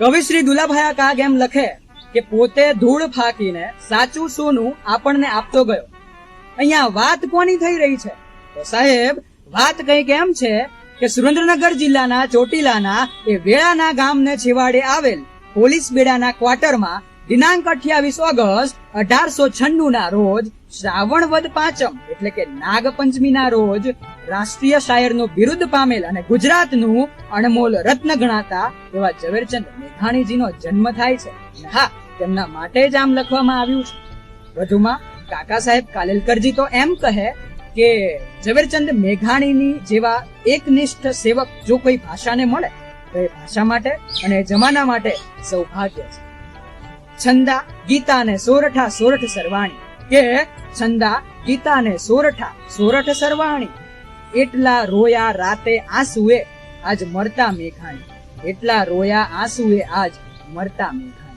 કવિ શ્રી દુલાભાયા કાગ એમ લખે કે પોતે ધૂળ ફાકીને સાચું સોનું આપણને આપતો ગયો. અહીંયા વાત કોની થઈ રહી છે? તો સાહેબ, વાત કંઈક એમ છે કે સુરેન્દ્રનગર જિલ્લાના ચોટીલાના એ વેળાના ગામને છેવાડે આવેલ પોલીસ બેડાના ક્વાર્ટરમાં દિનાંક અઠ્યાવીસ ઓગસ્ટ અઢારસો છન્નું ના રોજ શ્રાવણ વદ પાંચમ, એટલે કે નાગપંચમી ના રોજ રાષ્ટ્રીય શાયર નો બિરુદ પામેલ અને ગુજરાતનું અણમોલ રત્ન ગણાતા એવા ઝવેરચંદ મેઘાણીજીનો જન્મ થાય છે. હા, તેમના માટે જ આમ લખવામાં આવ્યું છે. વધુમાં કાકા સાહેબ કાલેલકરજી તો એમ કહે કે ઝવેરચંદ મેઘાણીની જેવા એકનિષ્ઠ સેવક જો કોઈ ભાષાને મળે, તો એ ભાષા માટે અને જમાના માટે સૌભાગ્ય છે. છંદા ગીતા ને સોરઠા સોરઠ સરવાણી. કે છંદા ગીતા ને સોરઠા સોરઠ સરવાણી. એટલા રોયા રાતે આંસુએ આજ મરતા મેઘાણી. એટલા રોયા આંસુએ આજ મરતા મેઘાણી.